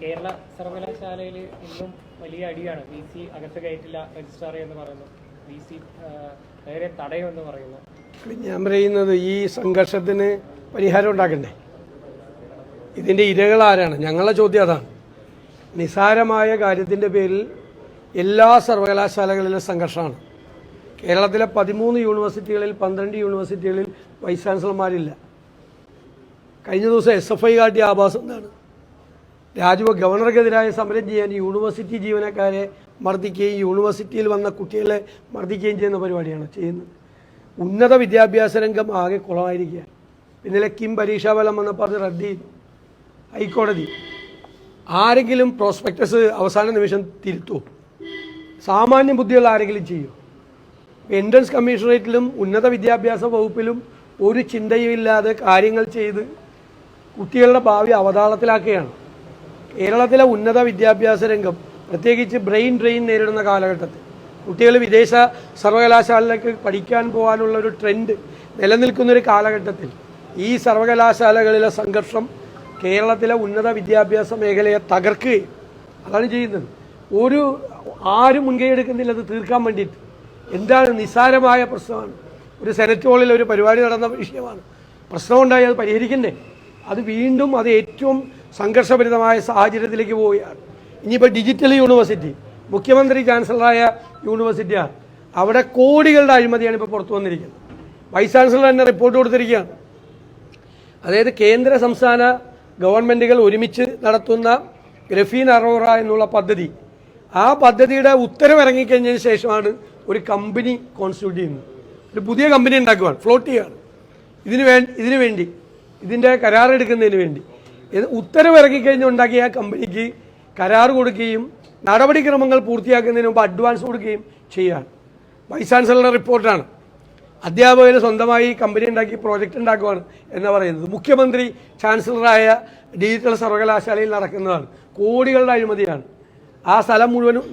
കേരള സർവകലാശാലയിൽ ഇന്നും വലിയ അടിയാണ്. വി സി അകത്ത് കയറ്റില്ല രജിസ്ട്രാർ എന്ന് പറയുന്നു. വി സി നേരെ തടയുമെന്ന് പറയുന്നു. ഞാൻ പറയുന്നത് ഈ സംഘർഷത്തിന് പരിഹാരം ഉണ്ടാക്കണ്ടേ? ഇതിന്റെ ഇരകൾ ആരാണ്? ഞങ്ങളുടെ ചോദ്യം അതാണ്. നിസാരമായ കാര്യത്തിന്റെ പേരിൽ എല്ലാ സർവകലാശാലകളിലും സംഘർഷമാണ്. കേരളത്തിലെ പതിമൂന്ന് യൂണിവേഴ്സിറ്റികളിൽ പന്ത്രണ്ട് യൂണിവേഴ്സിറ്റികളിൽ വൈസ് ചാൻസലർമാരില്ല. കഴിഞ്ഞ ദിവസം എസ് എഫ് ഐ കാട്ടിയ ആഭാസം എന്താണ്? രാജ്യ ഗവർണർക്കെതിരായ സമരം ചെയ്യാൻ യൂണിവേഴ്സിറ്റി ജീവനക്കാരെ മർദ്ദിക്കുകയും യൂണിവേഴ്സിറ്റിയിൽ വന്ന കുട്ടികളെ മർദ്ദിക്കുകയും ചെയ്യുന്ന പരിപാടിയാണ് ചെയ്യുന്നത്. ഉന്നത വിദ്യാഭ്യാസ രംഗം ആകെ കുളമായിരിക്കുകയാണ്. ഇന്നലെ കിം പരീക്ഷാഫലം വന്നപ്പോൾ അത് റദ്ദ് ചെയ്തു. ഹൈക്കോടതി ആരെങ്കിലും പ്രോസ്പെക്ടസ് അവസാന നിമിഷം തിരുത്തുമോ സാമാന്യ ബുദ്ധിയുള്ള ആരെങ്കിലും ചെയ്യും. എൻട്രൻസ് കമ്മീഷണറേറ്റിലും ഉന്നത വിദ്യാഭ്യാസ വകുപ്പിലും ഒരു ചിന്തയുമില്ലാതെ കാര്യങ്ങൾ ചെയ്ത് കുട്ടികളുടെ ഭാവി അവതാളത്തിലാക്കുകയാണ്. കേരളത്തിലെ ഉന്നത വിദ്യാഭ്യാസ രംഗം പ്രത്യേകിച്ച് ബ്രെയിൻ ഡ്രെയിൻ നേരിടുന്ന കാലഘട്ടത്തിൽ. കുട്ടികൾ വിദേശ സർവകലാശാലയിലേക്ക് പഠിക്കാൻ പോകാനുള്ള ഒരു ട്രെൻഡ് നിലനിൽക്കുന്നൊരു കാലഘട്ടത്തിൽ ഈ സർവകലാശാലകളിലെ സംഘർഷം കേരളത്തിലെ ഉന്നത വിദ്യാഭ്യാസ മേഖലയെ തകർക്കുകയും അതാണ് ചെയ്യുന്നത്. ഒരു ആരും മുൻകൈ എടുക്കുന്നില്ല അത് തീർക്കാൻ വേണ്ടിയിട്ട്. എന്താണ് നിസ്സാരമായ പ്രശ്നമാണ്. ഒരു സെനറ്റ് ഹോളിൽ ഒരു പരിപാടി നടന്ന വിഷയമാണ്. പ്രശ്നമുണ്ടായി അത് പരിഹരിക്കണ്ടേ? അത് വീണ്ടും അത് ഏറ്റവും സംഘർഷഭരിതമായ സാഹചര്യത്തിലേക്ക് പോവുകയാണ്. ഇനിയിപ്പോൾ ഡിജിറ്റൽ യൂണിവേഴ്സിറ്റി മുഖ്യമന്ത്രി ചാൻസലറായ യൂണിവേഴ്സിറ്റിയാണ് അവിടെ കോടികളുടെ അഴിമതിയാണ് ഇപ്പോൾ പുറത്തു വന്നിരിക്കുന്നത്. വൈസ് ചാൻസലർ തന്നെ റിപ്പോർട്ട് കൊടുത്തിരിക്കുകയാണ്. അതായത് കേന്ദ്ര സംസ്ഥാന ഗവൺമെന്റുകൾ ഒരുമിച്ച് നടത്തുന്ന ഗ്രഫീൻ അറോറ എന്നുള്ള പദ്ധതി. ആ പദ്ധതിയുടെ ഉത്തരവ് ഇറങ്ങിക്കഴിഞ്ഞതിന് ശേഷമാണ് ഒരു കമ്പനി കോൺസ്റ്റിറ്റ്യൂട്ട് ചെയ്യുന്നത്. ഒരു പുതിയ കമ്പനി ഉണ്ടാക്കുകയാണ് ഫ്ലോട്ട് ചെയ്യുകയാണ് ഇതിന് വേണ്ടി ഇതിനു വേണ്ടി ഇതിന്റെ കരാറെടുക്കുന്നതിന് വേണ്ടി. ഇത് ഉത്തരവ് ഇറങ്ങിക്കഴിഞ്ഞ് ഉണ്ടാക്കിയ കമ്പനിക്ക് കരാർ കൊടുക്കുകയും നടപടിക്രമങ്ങൾ പൂർത്തിയാക്കുന്നതിന് മുമ്പ് അഡ്വാൻസ് കൊടുക്കുകയും ചെയ്യുകയാണ്. വൈസ് ചാൻസലറുടെ റിപ്പോർട്ടാണ് അധ്യാപകന് സ്വന്തമായി കമ്പനി ഉണ്ടാക്കി പ്രോജക്റ്റ് ഉണ്ടാക്കുവാണ് എന്ന് പറയുന്നത്. മുഖ്യമന്ത്രി ചാൻസലറായ ഡിജിറ്റൽ സർവകലാശാലയിൽ നടക്കുന്നതാണ്. കോടികളുടെ അഴിമതിയാണ്. ആ സ്ഥലം മുഴുവനും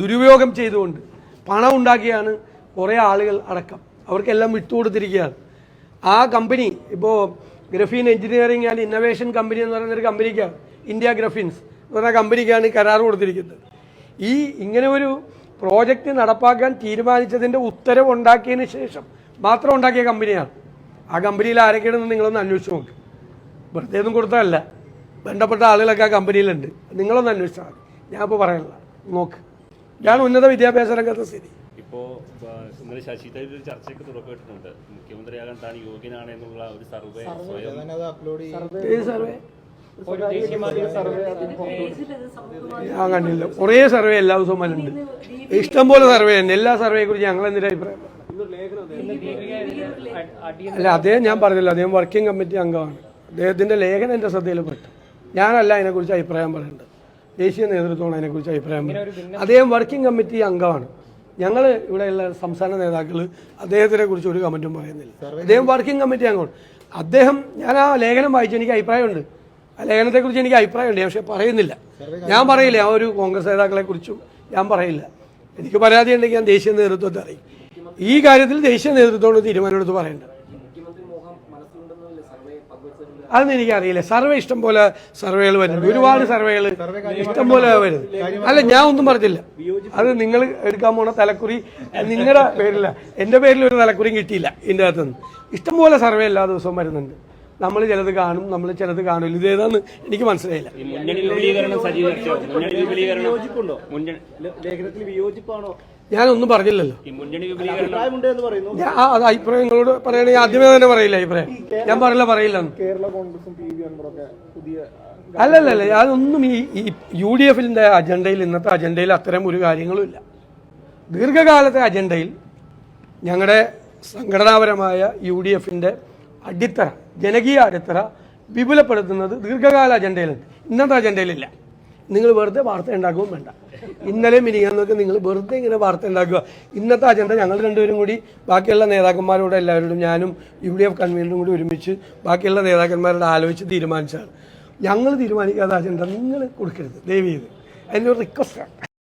ദുരുപയോഗം ചെയ്തുകൊണ്ട് പണം ഉണ്ടാക്കിയാണ് കുറേ ആളുകൾ അടക്കം. അവർക്കെല്ലാം വിട്ടുകൊടുത്തിരിക്കുകയാണ്. ആ കമ്പനി ഇപ്പോൾ graphene engineering and innovation company എന്ന് പറയുന്ന ഒരു കമ്പനിക്കാണ് ഇന്ത്യ ഗ്രഫീൻസ് എന്ന് പറഞ്ഞ കമ്പനിക്കാണ് കരാർ കൊടുത്തിരിക്കുന്നത്. ഈ ഇങ്ങനെ ഒരു പ്രോജക്റ്റ് നടപ്പാക്കാൻ തീരുമാനിച്ചതിന്റെ ഉത്തരവ് ഉണ്ടാക്കിയതിന് ശേഷം മാത്രം ഉണ്ടാക്കിയ കമ്പനിയാണ് ആ കമ്പനിയിൽ ആരൊക്കെയാണെന്ന് നിങ്ങളൊന്ന് അന്വേഷിച്ച് നോക്ക്. വെറുതെ ഒന്നും കൊടുത്തതല്ല. ബന്ധപ്പെട്ട ആളുകളൊക്കെ ആ കമ്പനിയിലുണ്ട് നിങ്ങളൊന്ന് അന്വേഷിച്ചാൽ മതി. ഞാൻ ഇപ്പോൾ പറയാനുള്ള. നോക്ക്. ഇതാണ് ഉന്നത വിദ്യാഭ്യാസ രംഗത്തെ സ്ഥിതി. ഇപ്പോ ആ, ഇന്നലെ ശശി തരൂർ ഒരു ചർച്ചയ്ക്ക് തുടക്കമിട്ടിട്ടുണ്ട്. മുഖ്യമന്ത്രിയാകാൻ താൻ യോഗ്യനാണ് എന്നുള്ള ഒരു സർവേ ഞാൻ കണ്ടില്ല. കുറേ സർവേ എല്ലാ ദിവസവും വരുന്നുണ്ട് ഇഷ്ടംപോലെ സർവേ ഉണ്ട്. എല്ലാ സർവേയെ കുറിച്ച് ഞങ്ങൾ എന്തിനാ അഭിപ്രായം? അല്ല അദ്ദേഹം ഞാൻ പറഞ്ഞില്ല. അദ്ദേഹം വർക്കിംഗ് കമ്മിറ്റി അംഗമാണ്. അദ്ദേഹത്തിന്റെ ലേഖനം എന്റെ ശ്രദ്ധയിൽപ്പെട്ടു ഞാനല്ല അതിനെക്കുറിച്ച് അഭിപ്രായം പറയേണ്ടത്. ദേശീയ നേതൃത്വമാണ് അതിനെക്കുറിച്ച് അഭിപ്രായം പറയുന്നത് അദ്ദേഹം വർക്കിംഗ് കമ്മിറ്റി അംഗമാണ്. ഞങ്ങൾ ഇവിടെയുള്ള സംസ്ഥാന നേതാക്കൾ അദ്ദേഹത്തിനെ കുറിച്ച് ഒരു കമന്റും പറയുന്നില്ല. അദ്ദേഹം വർക്കിംഗ് കമ്മിറ്റി അംഗമാണ് അദ്ദേഹം ഞാൻ ആ ലേഖനം വായിച്ചു എനിക്ക് അഭിപ്രായമുണ്ട്. ആ ലേഖനത്തെക്കുറിച്ച് എനിക്ക് അഭിപ്രായമുണ്ട് പക്ഷേ പറയുന്നില്ല. ഞാൻ പറയില്ല ആ ഒരു കോൺഗ്രസ് നേതാക്കളെ കുറിച്ചും ഞാൻ പറയില്ല. എനിക്ക് പരാതി ഉണ്ടെങ്കിൽ ഞാൻ ദേശീയ നേതൃത്വത്തെ അറിയും ഈ കാര്യത്തിൽ ദേശീയ നേതൃത്വമാണ് തീരുമാനമെടുത്ത് പറയേണ്ടത്. അതൊന്നും എനിക്കറിയില്ല. സർവേ ഇഷ്ടം പോലെ സർവേകൾ വരുന്നുണ്ട് ഒരുപാട് സർവേകൾ ഇഷ്ടം പോലെ വരുന്നത് അല്ല ഞാൻ ഒന്നും പറഞ്ഞില്ല. അത് നിങ്ങൾ എടുക്കാൻ പോണ തലക്കുറി നിങ്ങളുടെ പേരില്ല. എന്റെ പേരിൽ ഒരു തലക്കുറിയും കിട്ടിയില്ല ഇതിന്റെ അകത്തുനിന്ന്. ഇഷ്ടംപോലെ സർവേ എല്ലാ ദിവസവും വരുന്നുണ്ട്. നമ്മൾ ചിലത് കാണും നമ്മൾ ചിലത് കാണില്ല. ഇതേതാന്ന് എനിക്ക് മനസ്സിലായില്ല. ലേഖനത്തിൽ വിയോജിപ്പാണോ? ഞാനൊന്നും പറഞ്ഞില്ലല്ലോ. ഈ മുന്നണി വിപുലീകരണം അഭിപ്രായമുണ്ട് എന്ന് പറയുന്നു. ആ- അത് അഭിപ്രായങ്ങളോട് പറയണെങ്കിൽ ആദ്യമേ തന്നെ പറയില്ല അഭിപ്രായം. ഞാൻ പറയില്ല പറയില്ല കേരള കോൺഗ്രസും പി വി അൻവറൊക്കെ പുതിയ അല്ലല്ലല്ല ഞാനൊന്നും ഈ ഈ യു ഡി എഫിന്റെ അജണ്ടയിൽ ഇന്നത്തെ അജണ്ടയിൽ അത്തരം ഒരു കാര്യങ്ങളും ഇല്ല. ദീർഘകാലത്തെ അജണ്ടയിൽ ഞങ്ങളുടെ സംഘടനാപരമായ യു ഡി എഫിന്റെ അടിത്തറ ജനകീയ അടിത്തറ വിപുലപ്പെടുത്തുന്നത് ദീർഘകാല അജണ്ടയിലുണ്ട് ഇന്നത്തെ അജണ്ടയിലില്ല. നിങ്ങൾ വെറുതെ വാർത്ത ഉണ്ടാക്കുകയും വേണ്ട. ഇന്നലെ മിനിങ്ങാന്നൊക്കെ നിങ്ങൾ വെറുതെ ഇങ്ങനെ വാർത്ത ഉണ്ടാക്കുക. ഇന്നത്തെ അജണ്ട ഞങ്ങൾ രണ്ടുപേരും കൂടി ബാക്കിയുള്ള നേതാക്കന്മാരോട് എല്ലാവരോടും ഞാനും യു ഡി എഫ് കൺവീനറും കൂടി ഒരുമിച്ച് ബാക്കിയുള്ള നേതാക്കന്മാരോട് ആലോചിച്ച് തീരുമാനിച്ചാണ് ഞങ്ങൾ തീരുമാനിക്കാത്ത അജണ്ട നിങ്ങൾ കൊടുക്കരുത്. ദയവ് ചെയ്ത്. അതിനൊരു റിക്വസ്റ്റാണ്